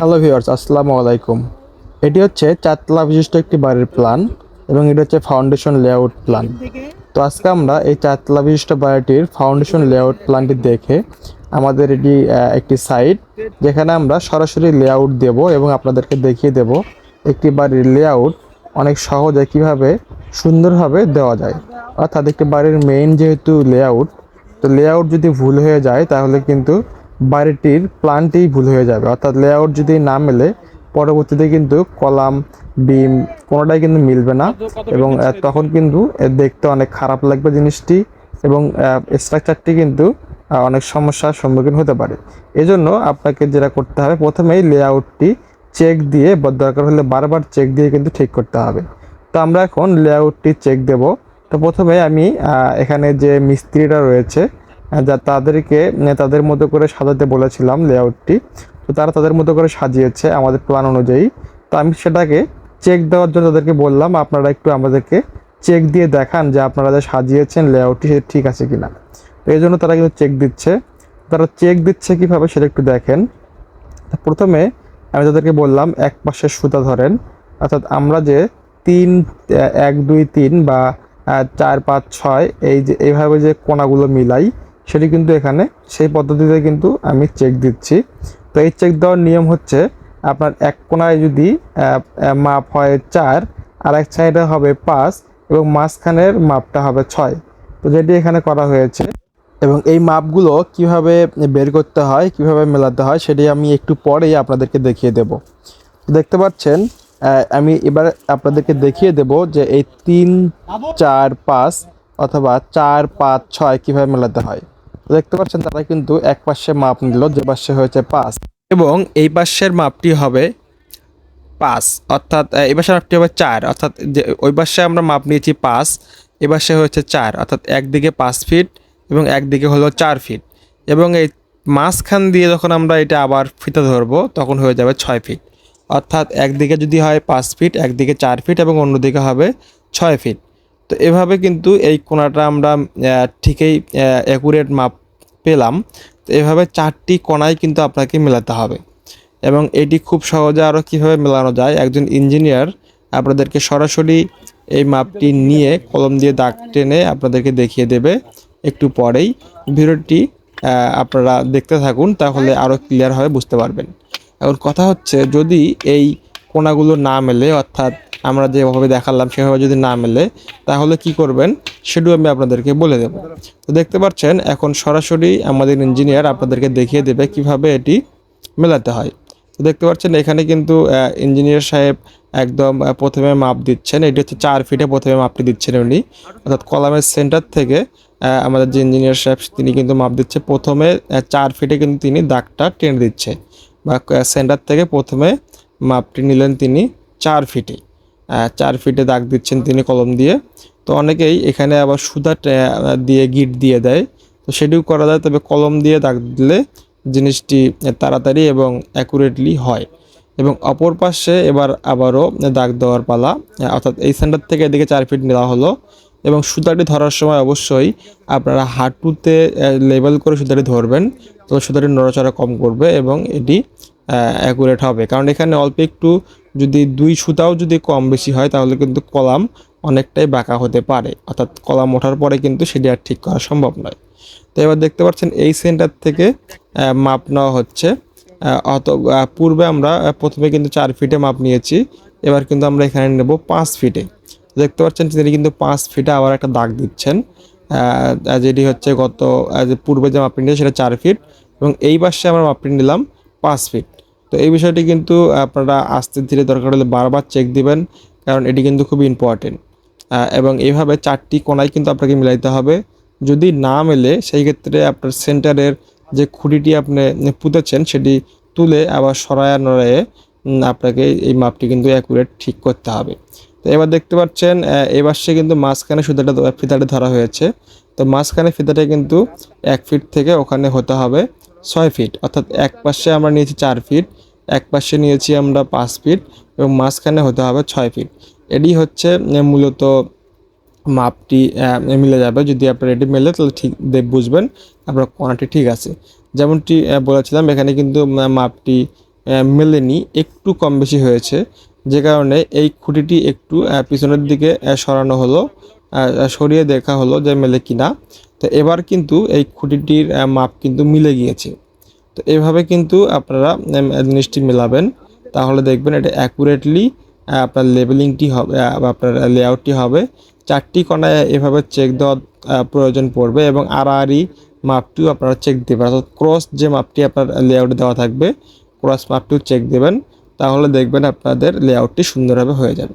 Hello viewers আসসালামু আলাইকুম। এটি হচ্ছে চারতলা বিশিষ্ট একটি বাড়ির প্ল্যান এবং এটি হচ্ছে ফাউন্ডেশন লেআউট প্ল্যান তো আজকে আমরা এই চারতলা বিশিষ্ট বাড়িটির ফাউন্ডেশন লেআউট প্ল্যানটি দেখে আমাদের এটি একটি সাইট যেখানে আমরা সরাসরি লেআউট দেব এবং আপনাদেরকে দেখিয়ে দেব একটি বাড়ির লেআউট অনেক সহজে কীভাবে সুন্দরভাবে দেওয়া যায়। অর্থাৎ একটি বাড়ির মেইন যেহেতু লেআউট তো লেআউট যদি ভুল হয়ে যায় তাহলে কিন্তু বাড়িটির প্ল্যানটি ভুল হয়ে যাবে। অর্থাৎ লেআউট যদি না মেলে, পরবর্তীতে কিন্তু কলাম, বিম কোনোটাই কিন্তু মিলবে না এবং তখন কিন্তু দেখতে অনেক খারাপ লাগবে জিনিসটি এবং স্ট্রাকচারটি কিন্তু অনেক সমস্যার সম্মুখীন হতে পারে। এজন্য আপনাকে যেটা করতে হবে, প্রথমেই লেআউটটি চেক দিয়ে, বা দরকার হলে বারবার চেক দিয়ে কিন্তু ঠিক করতে হবে। তো আমরা এখন লেআউটটি চেক দেব। তো প্রথমে আমি এখানে যে মিস্ত্রিরা রয়েছে যা তাদেরকে তাদের মতো করে সাজাতে বলেছিলাম লেআউটটি তো তারা তাদের মতো করে সাজিয়েছে আমাদের প্ল্যান অনুযায়ী। তো আমি সেটাকে চেক দেওয়ার জন্য তাদেরকে বললাম, আপনারা একটু আমাদেরকে চেক দিয়ে দেখান যে আপনারা যা সাজিয়েছেন লেআউটটি সেটা ঠিক আছে কি না তো এই জন্য তারা কিন্তু চেক দিচ্ছে। তারা চেক দিচ্ছে কীভাবে সেটা একটু দেখেন। প্রথমে আমি তাদেরকে বললাম, এক পাশে সুতা ধরেন। অর্থাৎ আমরা যে তিন এক, দুই, তিন বা চার, পাঁচ, ছয়, এই যে, এইভাবে যে কোনাগুলো মিলাই সেটি কিন্তু এখানে, সেই পদ্ধতিতে কিন্তু আমি চেক দিচ্ছি। তো এই চেক দেওয়ার নিয়ম হচ্ছে, আপনার এক কোণায় যদি মাপ হয় চার, আর এক সাইডে হবে পাঁচ, এবং মাঝখানের মাপটা হবে ছয়। তো যেটি এখানে করা হয়েছে, এবং এই মাপগুলো কীভাবে বের করতে হয়, কীভাবে মেলাতে হয়, সেটি আমি একটু পরেই আপনাদেরকে দেখিয়ে দেব। দেখতে পাচ্ছেন আমি এবার আপনাদেরকে দেখিয়ে দেব যে এই তিন, চার, পাঁচ, অথবা চার, পাঁচ, ছয় কীভাবে মেলাতে হয়। দেখতে পাচ্ছেন, তারা কিন্তু এক পাশে মাপ নিল, যে পাশে হয়েছে পাঁচ। এবং এই পাশের মাপটি হবে পাঁচ, অর্থাৎ এই পাশের মাপটি হবে চার, অর্থাৎ যে, ওই পাশে আমরা মাপ নিয়েছি পাঁচ, এ পাশে হয়েছে চার, অর্থাৎ একদিকে পাঁচ ফিট এবং একদিকে হলো চার ফিট। এবং এই মাঝখান দিয়ে যখন আমরা এটা আবার ফিতে ধরবো, তখন হয়ে যাবে ছয় ফিট। অর্থাৎ একদিকে যদি হয় পাঁচ ফিট, একদিকে চার ফিট এবং অন্যদিকে হবে ছয় ফিট। তো এভাবে কিন্তু এই কোণাটা আমরা ঠিকই অ্যাকুরেট মাপ পেলাম। তো এভাবে চারটি কোণায় কিন্তু আপনাকে মেলাতে হবে। এবং এটি খুব সহজে আরও কীভাবে মেলানো যায়, একজন ইঞ্জিনিয়ার আপনাদেরকে সরাসরি এই মাপটি নিয়ে কলম দিয়ে দাগ টেনে আপনাদেরকে দেখিয়ে দেবে একটু পরেই। ভিডিওটি আপনারা দেখতে থাকুন, তাহলে আরও ক্লিয়ারভাবে বুঝতে পারবেন। এখন কথা হচ্ছে, যদি এই কোণাগুলো না মেলে, অর্থাৎ আমরা যেভাবে দেখালাম, সেভাবে যদি না মেলে, তাহলে কি করবেন? সেটাও আমি আপনাদেরকে বলে দেব। তো দেখতে পাচ্ছেন, এখন সরাসরি আমাদের ইঞ্জিনিয়ার আপনাদেরকে দেখিয়ে দেবে কীভাবে এটি মেলাতে হয়। তো দেখতে পাচ্ছেন, এখানে কিন্তু ইঞ্জিনিয়ার সাহেব একদম প্রথমে মাপ দিচ্ছেন। এটি হচ্ছে চার ফিটে প্রথমে মাপটি দিচ্ছেন উনি। অর্থাৎ কলামের সেন্টার থেকে আমাদের যে ইঞ্জিনিয়ার সাহেব, তিনি কিন্তু মাপ দিচ্ছে। প্রথমে চার ফিটে কিন্তু তিনি দাগটা টেনে দিচ্ছে। বা সেন্টার থেকে প্রথমে মাপটি নিলেন তিনি চার ফিটে। চার ফিটে দাগ দিচ্ছেন তিনি কলম দিয়ে। তো অনেকেই এখানে আবার আহ, দিয়ে গিট দিয়ে দেয়। তো সেটিও করা যায় তবে কলম দিয়ে দাগ দিলে জিনিসটি তাড়াতাড়ি এবং অ্যাকুরেটলি হয়। এবং অপর পাশে এবার আবারও দাগ দেওয়ার পালা অর্থাৎ এই সেন্টার থেকে এদিকে চার ফিট নেওয়া হলো। এবং সুতাটি ধরার সময় অবশ্যই আপনারা হাঁটুতে লেবেল করে সুতাটি ধরবেন তো সুতাটি নড়াচড়া কম করবে এবং এটি অ্যাকুরেট হবে। কারণ এখানে অল্প একটু যদি দুই সুতাও যদি কম বেশি হয়, তাহলে কিন্তু কলাম অনেকটাই বাঁকা হতে পারে। অর্থাৎ কলাম ওঠার পরে কিন্তু সেটি আর ঠিক করা সম্ভব নয়। তো এবার দেখতে পাচ্ছেন, এই সেন্টার থেকে মাপ নেওয়া হচ্ছে। অত পূর্বে আমরা প্রথমে কিন্তু চার ফিটে মাপ নিয়েছি। এবার কিন্তু আমরা এখানে নেব পাঁচ ফিটে। দেখতে পাচ্ছেন তিনি কিন্তু পাঁচ ফিটে আবার একটা দাগ দিচ্ছেন। যেটি হচ্ছে গত পূর্বে যে মাপটি নিয়েছে সেটা চার ফিট এবং এই পাশে আমরা মাপটি নিলাম পাঁচ ফিট। তো এই বিষয়টি কিন্তু আপনারা আস্তে ধীরে দরকার হলে বারবার চেক দিবেন, কারণ এটি কিন্তু খুবই ইম্পর্টেন্ট এবং এইভাবে চারটি কোণায় কিন্তু আপনাকে মিলাইতে হবে। যদি না মেলে, সেই ক্ষেত্রে আপনার সেন্টারের যে খুঁটিটি আপনি পুঁতেছেন, সেটি তুলে আবার সরায়া নড়ায়ে আপনাকে এই মাপটি কিন্তু অ্যাকুরেট ঠিক করতে হবে। তো এবার দেখতে পাচ্ছেন এবার সে কিন্তু মাঝখানে সুতাটা ফিতাটা ধরা হয়েছে। তো মাঝখানে ফিতাটা কিন্তু এক ফিট থেকে ওখানে হতে হবে ছয় ফিট অর্থাৎ এক পাশে আমরা নিয়েছি চার ফিট এক পাশে নিয়েছি আমরা পাঁচ ফিট এবং মাঝখানে হতে হবে ছয় ফিট। এটি হচ্ছে মূলত মাপটি মিলে যাবে। যদি আপনার এটি মেলে, তাহলে ঠিক বুঝবেন আপনার কোয়ান্টিটি ঠিক আছে। যেমনটি বলেছিলাম, এখানে কিন্তু মাপটি মেলেনি, একটু কম বেশি হয়েছে। যে কারণে এই খুঁটিটি একটু পিছনের দিকে সরানো হলো সরিয়ে দেখা হলো যে মেলে কিনা। তো এবার কিন্তু এই খুঁটিটির মাপ কিন্তু মিলে গিয়েছে। তো এভাবে কিন্তু আপনারা জিনিসটি মেলাবেন। তাহলে দেখবেন এটা অ্যাকুরেটলি আপনার লেবেলিংটি হবে আপনার লেআউটটি হবে। চারটি কোণায় এভাবে চেক দেওয়া আহ, প্রয়োজন পড়বে এবং আড়াআড়ি মাপটিও আপনারা চেক দেবেন। অর্থাৎ ক্রস যে মাপটি আপনার লেআউটে দেওয়া থাকবে ক্রস মাপটিও চেক দেবেন। তাহলে দেখবেন আপনাদের লেআউটটি সুন্দরভাবে হয়ে যাবে।